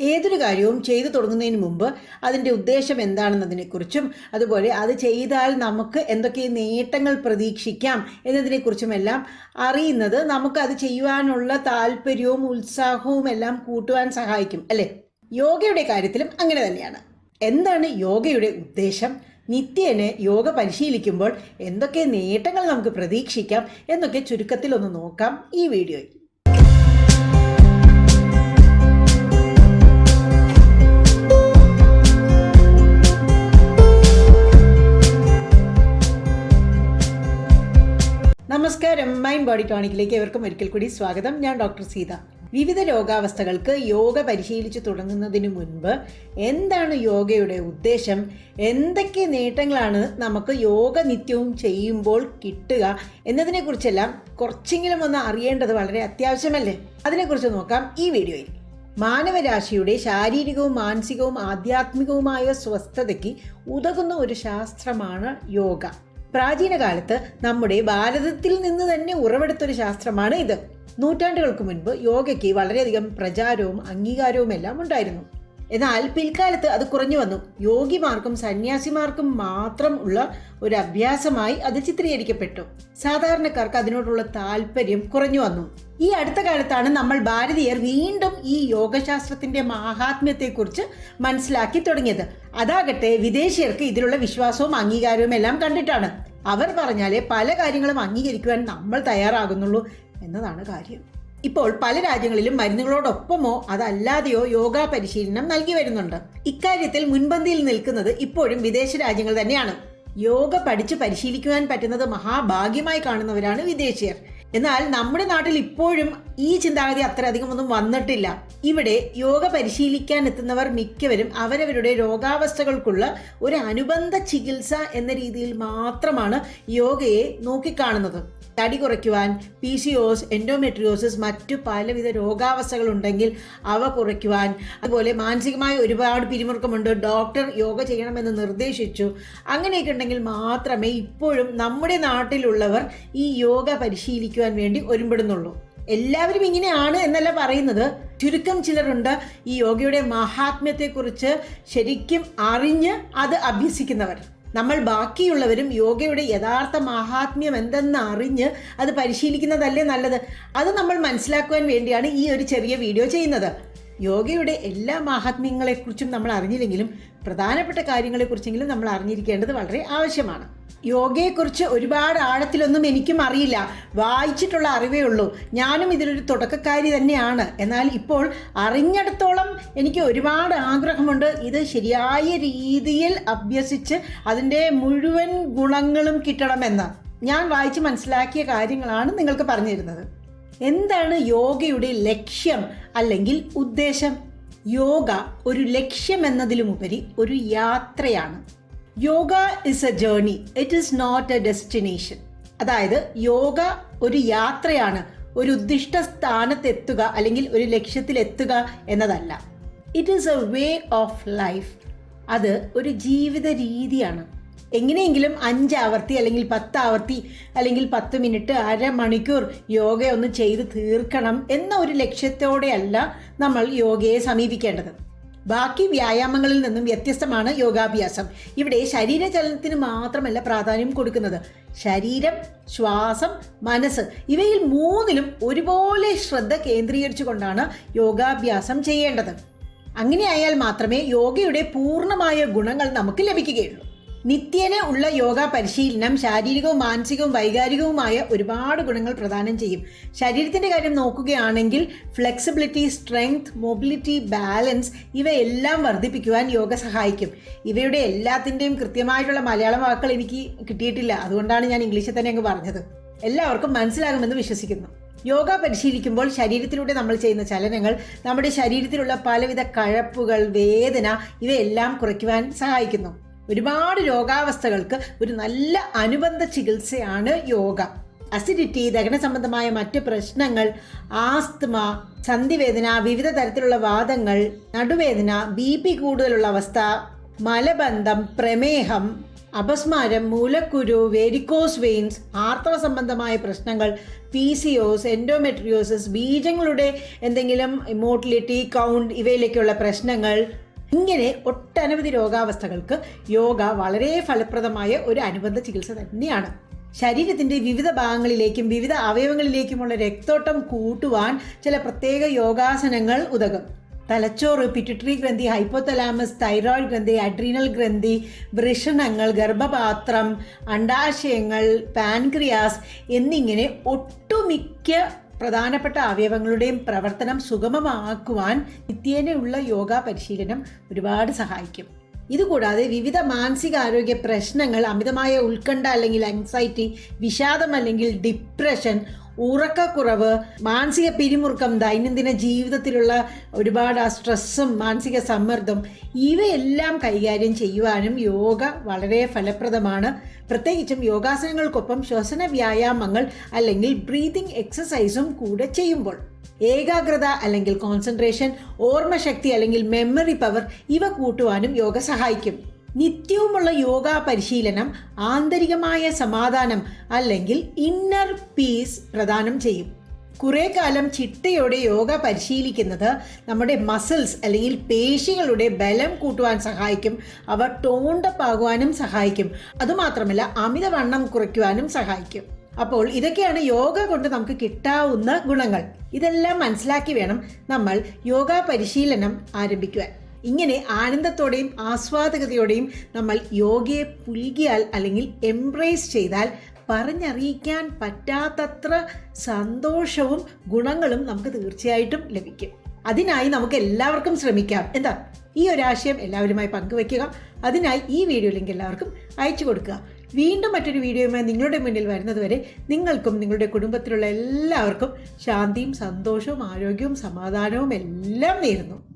ഏതൊരു കാര്യവും ചെയ്തു തുടങ്ങുന്നതിന് മുമ്പ് അതിന്റെ ഉദ്ദേശം എന്താണെന്നതിനെക്കുറിച്ചും അതുപോലെ അത് ചെയ്താൽ നമുക്ക് എന്തൊക്കെ നേട്ടങ്ങൾ പ്രതീക്ഷിക്കാം എന്നതിനെക്കുറിച്ചുമെല്ലാം അറിയുന്നത് നമുക്ക് അത് ചെയ്യുവാനുള്ള താല്പര്യവും ഉത്സാഹവും എല്ലാം കൂട്ടുവാൻ സഹായിക്കും അല്ലേ? യോഗയുടെ കാര്യത്തിലും അങ്ങനെ തന്നെയാണ്. എന്താണ് യോഗയുടെ ഉദ്ദേശം? നിത്യേനെ യോഗ പരിശീലിക്കുമ്പോൾ എന്തൊക്കെ നേട്ടങ്ങൾ നമുക്ക് പ്രതീക്ഷിക്കാം എന്നൊക്കെ ചുരുക്കത്തിൽ ഒന്ന് നോക്കാം ഈ വീഡിയോയിൽ. നമസ്കാരം. മൈൻഡ് ബോഡി ടോണിക്കിലേക്ക് എവർക്കും ഒരിക്കൽ കൂടി സ്വാഗതം. ഞാൻ ഡോക്ടർ സീത. വിവിധ രോഗാവസ്ഥകൾക്ക് യോഗ പരിശീലിച്ചു തുടങ്ങുന്നതിന് മുൻപ് എന്താണ് യോഗയുടെ ഉദ്ദേശം? എന്തൊക്കെ നേട്ടങ്ങളാണ് നമുക്ക് യോഗ നിത്യവും ചെയ്യുമ്പോൾ കിട്ടുക എന്നതിനെക്കുറിച്ചെല്ലാം കുറച്ചെങ്കിലും ഒന്ന് അറിയേണ്ടത് വളരെ അത്യാവശ്യമല്ലേ? അതിനെക്കുറിച്ച് നോക്കാം ഈ വീഡിയോയിൽ. മാനവരാശിയുടെ ശാരീരികവും മാനസികവും ആധ്യാത്മികവുമായ സ്വസ്ഥതയ്ക്ക് ഉതകുന്ന ഒരു ശാസ്ത്രമാണ് യോഗ. പ്രാചീന കാലത്ത് നമ്മുടെ ഭാരതത്തിൽ നിന്ന് തന്നെ ഉറവെടുത്തൊരു ശാസ്ത്രമാണ് ഇത്. നൂറ്റാണ്ടുകൾക്ക് മുൻപ് യോഗയ്ക്ക് വളരെയധികം പ്രചാരവും അംഗീകാരവും എല്ലാം ഉണ്ടായിരുന്നു. എന്നാൽ പിൽക്കാലത്ത് അത് കുറഞ്ഞു വന്നു. യോഗിമാർക്കും സന്യാസിമാർക്കും മാത്രം ഉള്ള ഒരു അഭ്യാസമായി അത് ചിത്രീകരിക്കപ്പെട്ടു. സാധാരണക്കാർക്ക് അതിനോടുള്ള താല്പര്യം കുറഞ്ഞു വന്നു. ഈ അടുത്ത കാലത്താണ് നമ്മൾ ഭാരതീയർ വീണ്ടും ഈ യോഗശാസ്ത്രത്തിന്റെ മാഹാത്മ്യത്തെക്കുറിച്ച് മനസ്സിലാക്കി തുടങ്ങിയത്. അതാകട്ടെ വിദേശീയർക്ക് ഇതിലുള്ള വിശ്വാസവും അംഗീകാരവും എല്ലാം കണ്ടിട്ടാണ്. അവർ പറഞ്ഞാലേ പല കാര്യങ്ങളും അംഗീകരിക്കുവാൻ നമ്മൾ തയ്യാറാകുന്നുള്ളൂ എന്നതാണ് കാര്യം. ഇപ്പോൾ പല രാജ്യങ്ങളിലും മരുന്നുകളോടൊപ്പമോ അതല്ലാതെയോ യോഗ പരിശീലനം നൽകി വരുന്നുണ്ട്. ഇക്കാര്യത്തിൽ മുൻപന്തിയിൽ നിൽക്കുന്നത് ഇപ്പോഴും വിദേശ രാജ്യങ്ങൾ തന്നെയാണ്. യോഗ പഠിച്ചു പരിശീലിക്കുവാൻ പറ്റുന്നത് മഹാഭാഗ്യമായി കാണുന്നവരാണ് വിദേശീയർ. എന്നാൽ നമ്മുടെ നാട്ടിൽ ഇപ്പോഴും ഈ ചിന്താഗതി അത്രയധികം ഒന്നും വന്നിട്ടില്ല. ഇവിടെ യോഗ പരിശീലിക്കാൻ എത്തുന്നവർ മിക്കവരും അവരവരുടെ രോഗാവസ്ഥകൾക്കുള്ള ഒരു അനുബന്ധ ചികിത്സ എന്ന രീതിയിൽ മാത്രമാണ് യോഗയെ നോക്കിക്കാണുന്നത്. തടി കുറയ്ക്കുവാൻ പി സി എൻഡോമെട്രിയോസിസ് മറ്റു പലവിധ രോഗാവസ്ഥകൾ ഉണ്ടെങ്കിൽ അവ കുറയ്ക്കുവാൻ അതുപോലെ മാനസികമായ ഒരുപാട് പിരിമുറുക്കമുണ്ട് ഡോക്ടർ യോഗ ചെയ്യണമെന്ന് നിർദ്ദേശിച്ചു അങ്ങനെയൊക്കെ ഉണ്ടെങ്കിൽ മാത്രമേ ഇപ്പോഴും നമ്മുടെ നാട്ടിലുള്ളവർ ഈ യോഗ പരിശീലിക്കുവാൻ വേണ്ടി ഒരുമ്പെടുന്നുള്ളൂ. എല്ലാവരും ഇങ്ങനെയാണ് എന്നല്ല പറയുന്നത്. ചുരുക്കം ചിലരുണ്ട് ഈ യോഗയുടെ മഹാത്മ്യത്തെക്കുറിച്ച് ശരിക്കും അറിഞ്ഞ് അത് അഭ്യസിക്കുന്നവർ. നമ്മൾ ബാക്കിയുള്ളവരും യോഗയുടെ യഥാർത്ഥ മഹാത്മ്യം എന്തെന്ന് അറിഞ്ഞ് അത് പരിശീലിക്കുന്നതല്ലേ നല്ലത്? അത് നമ്മൾ മനസ്സിലാക്കുവാൻ വേണ്ടിയാണ് ഈ ഒരു ചെറിയ വീഡിയോ ചെയ്യുന്നത്. യോഗയുടെ എല്ലാ മഹാത്മ്യങ്ങളെക്കുറിച്ചും നമ്മൾ അറിഞ്ഞില്ലെങ്കിലും പ്രധാനപ്പെട്ട കാര്യങ്ങളെക്കുറിച്ചെങ്കിലും നമ്മൾ അറിഞ്ഞിരിക്കേണ്ടത് വളരെ ആവശ്യമാണ്. യോഗയെക്കുറിച്ച് ഒരുപാട് ആഴത്തിലൊന്നും എനിക്കും അറിയില്ല. വായിച്ചിട്ടുള്ള അറിവേ ഉള്ളൂ. ഞാനും ഇതിലൊരു തുടക്കക്കാരി തന്നെയാണ്. എന്നാൽ ഇപ്പോൾ അറിഞ്ഞിടത്തോളം എനിക്ക് ഒരുപാട് ആഗ്രഹമുണ്ട്. ഇത് ശരിയായ രീതിയിൽ അഭ്യസിച്ച് അതിന്റെ മുഴുവൻ ഗുണങ്ങളും കിട്ടണമെന്ന്. ഞാൻ വായിച്ച് മനസ്സിലാക്കിയ കാര്യങ്ങളാണ് നിങ്ങൾക്ക് പറഞ്ഞിരുന്നത്. എന്താണ് യോഗയുടെ ലക്ഷ്യം അല്ലെങ്കിൽ ഉദ്ദേശം? യോഗ ഒരു ലക്ഷ്യമെന്നതിലുമുപരി ഒരു യാത്രയാണ്. Yoga is a journey it is not a destination അതായത് യോഗ ഒരു യാത്രയാണ്. ഒരു ഉദ്ദിഷ്ട സ്ഥാനത്തെത്തുക അല്ലെങ്കിൽ ഒരു ലക്ഷ്യത്തിലെത്തുക എന്നതല്ല. It is a way of life അത് ഒരു ജീവിത രീതിയാണ്. എങ്ങനെയെങ്കിലും അഞ്ച് ആവർത്തി അല്ലെങ്കിൽ പത്ത് ആവർത്തി അല്ലെങ്കിൽ പത്ത് മിനിറ്റ് അരമണിക്കൂർ യോഗ ഒന്ന് ചെയ്ത് തീർക്കണം എന്ന ഒരു ലക്ഷ്യത്തോടെയല്ല നമ്മൾ യോഗയെ സമീപിക്കേണ്ടത്. ബാക്കി വ്യായാമങ്ങളിൽ നിന്നും വ്യത്യസ്തമാണ് യോഗാഭ്യാസം. ഇവിടെ ശരീരചലനത്തിന് മാത്രമല്ല പ്രാധാന്യം കൊടുക്കുന്നത്. ശരീരം ശ്വാസം മനസ്സ് ഇവയിൽ മൂന്നിലും ഒരുപോലെ ശ്രദ്ധ കേന്ദ്രീകരിച്ചുകൊണ്ടാണ് യോഗാഭ്യാസം ചെയ്യേണ്ടത്. അങ്ങനെയായാൽ മാത്രമേ യോഗയുടെ പൂർണമായ ഗുണങ്ങൾ നമുക്ക് ലഭിക്കുകയുള്ളൂ. നിത്യേന ഉള്ള യോഗ പരിശീലനം ശാരീരികവും മാനസികവും വൈകാരികവുമായ ഒരുപാട് ഗുണങ്ങൾ പ്രദാനം ചെയ്യും. ശരീരത്തിന്റെ കാര്യം നോക്കുകയാണെങ്കിൽ ഫ്ലെക്സിബിലിറ്റി സ്ട്രെങ്ത് മൊബിലിറ്റി ബാലൻസ് ഇവയെല്ലാം വർദ്ധിപ്പിക്കുവാൻ യോഗ സഹായിക്കും. ഇവയുടെ എല്ലാത്തിന്റെയും കൃത്യമായിട്ടുള്ള മലയാളം വാക്കുകൾ എനിക്ക് കിട്ടിയിട്ടില്ല. അതുകൊണ്ടാണ് ഞാൻ ഇംഗ്ലീഷിൽ തന്നെ അങ്ങ് പറഞ്ഞത്. എല്ലാവർക്കും മനസ്സിലാകുമെന്ന് വിശ്വസിക്കുന്നു. യോഗ പരിശീലിക്കുമ്പോൾ ശരീരത്തിലൂടെ നമ്മൾ ചെയ്യുന്ന ചലനങ്ങൾ നമ്മുടെ ശരീരത്തിലുള്ള പലവിധ കഴപ്പുകൾ വേദന ഇവയെല്ലാം കുറയ്ക്കുവാൻ സഹായിക്കുന്നു. ഒരുപാട് രോഗാവസ്ഥകൾക്ക് ഒരു നല്ല അനുബന്ധ ചികിത്സയാണ് യോഗ. അസിഡിറ്റി ദഹന സംബന്ധമായ മറ്റ് പ്രശ്നങ്ങൾ ആസ്തമ സന്ധിവേദന വിവിധ തരത്തിലുള്ള വാദങ്ങൾ നടുവേദന ബി പി കൂടുതലുള്ള അവസ്ഥ മലബന്ധം പ്രമേഹം അപസ്മാരം മൂലക്കുരു വേരിക്കോസ് വെയിൻസ് ആർത്തവ സംബന്ധമായ പ്രശ്നങ്ങൾ പി സി എൻഡോമെട്രിയോസിസ് ബീജങ്ങളുടെ എന്തെങ്കിലും മോട്ടിലിറ്റി കൗണ്ട് ഇവയിലേക്കുള്ള പ്രശ്നങ്ങൾ ഇങ്ങനെ ഒട്ടനവധി രോഗാവസ്ഥകൾക്ക് യോഗ വളരെ ഫലപ്രദമായ ഒരു അനുബന്ധ ചികിത്സ തന്നെയാണ്. ശരീരത്തിന്റെ വിവിധ ഭാഗങ്ങളിലേക്കും വിവിധ അവയവങ്ങളിലേക്കുമുള്ള രക്തോട്ടം കൂട്ടുവാൻ ചില പ്രത്യേക യോഗാസനങ്ങൾ ഉതകും. തലച്ചോറ് പിറ്റുട്ടറി ഗ്രന്ഥി ഹൈപ്പോതലാമസ് തൈറോയ്ഡ് ഗ്രന്ഥി അഡ്രീനൽ ഗ്രന്ഥി വൃഷണങ്ങൾ ഗർഭപാത്രം അണ്ടാശയങ്ങൾ പാൻക്രിയാസ് എന്നിങ്ങനെ ഒട്ടുമിക്ക പ്രധാനപ്പെട്ട അവയവങ്ങളുടെയും പ്രവർത്തനം സുഗമമാക്കുവാൻ നിത്യേനയുള്ള യോഗ പരിശീലനം ഒരുപാട് സഹായിക്കും. ഇതുകൂടാതെ വിവിധ മാനസികാരോഗ്യ പ്രശ്നങ്ങൾ അമിതമായ ഉത്കണ്ഠ അല്ലെങ്കിൽ അൻസൈറ്റി വിഷാദം അല്ലെങ്കിൽ ഡിപ്രഷൻ ഉറക്കക്കുറവ് മാനസിക പിരിമുറുക്കം ദൈനംദിന ജീവിതത്തിലുള്ള ഒരുപാട് ആ സ്ട്രെസ്സും മാനസിക സമ്മർദ്ദം ഇവയെല്ലാം കൈകാര്യം ചെയ്യുവാനും യോഗ വളരെ ഫലപ്രദമാണ്. പ്രത്യേകിച്ചും യോഗാസനങ്ങൾക്കൊപ്പം ശ്വസന വ്യായാമങ്ങൾ അല്ലെങ്കിൽ ബ്രീതിങ് എക്സസൈസും കൂടെ ചെയ്യുമ്പോൾ. ഏകാഗ്രത അല്ലെങ്കിൽ കോൺസെൻട്രേഷൻ ഓർമ്മശക്തി അല്ലെങ്കിൽ മെമ്മറി പവർ ഇവ കൂട്ടുവാനും യോഗ സഹായിക്കും. നിത്യവുമുള്ള യോഗ പരിശീലനം ആന്തരികമായ സമാധാനം അല്ലെങ്കിൽ ഇന്നർ പീസ് പ്രദാനം ചെയ്യും. കുറേ കാലം ചിട്ടയോടെ യോഗ പരിശീലിക്കുന്നത് നമ്മുടെ മസിൽസ് അല്ലെങ്കിൽ പേശികളുടെ ബലം കൂട്ടുവാൻ സഹായിക്കും അവ ടോണ്ടപ്പ് ആകുവാനും സഹായിക്കും. അതുമാത്രമല്ല അമിതവണ്ണം കുറയ്ക്കുവാനും സഹായിക്കും. അപ്പോൾ ഇതൊക്കെയാണ് യോഗ കൊണ്ട് നമുക്ക് കിട്ടാവുന്ന ഗുണങ്ങൾ. ഇതെല്ലാം മനസ്സിലാക്കി വേണം നമ്മൾ യോഗ പരിശീലനം ആരംഭിക്കുവാൻ. ഇങ്ങനെ ആനന്ദത്തോടെയും ആസ്വാദകതയോടെയും നമ്മൾ യോഗയെ പുൽകിയാൽ അല്ലെങ്കിൽ എംബ്രേസ് ചെയ്താൽ പറഞ്ഞറിയിക്കാൻ പറ്റാത്തത്ര സന്തോഷവും ഗുണങ്ങളും നമുക്ക് തീർച്ചയായിട്ടും ലഭിക്കും. അതിനായി നമുക്ക് എല്ലാവർക്കും ശ്രമിക്കാം. എന്താ? ഈ ഒരു ആശയം എല്ലാവരുമായി പങ്കുവെക്കുക. അതിനായി ഈ വീഡിയോ ലിങ്ക് എല്ലാവർക്കും അയച്ചു കൊടുക്കുക. വീണ്ടും മറ്റൊരു വീഡിയോയുമായി നിങ്ങളുടെ മുന്നിൽ വരുന്നതുവരെ നിങ്ങൾക്കും നിങ്ങളുടെ കുടുംബത്തിലുള്ള എല്ലാവർക്കും ശാന്തിയും സന്തോഷവും ആരോഗ്യവും സമാധാനവും എല്ലാം നേരുന്നു.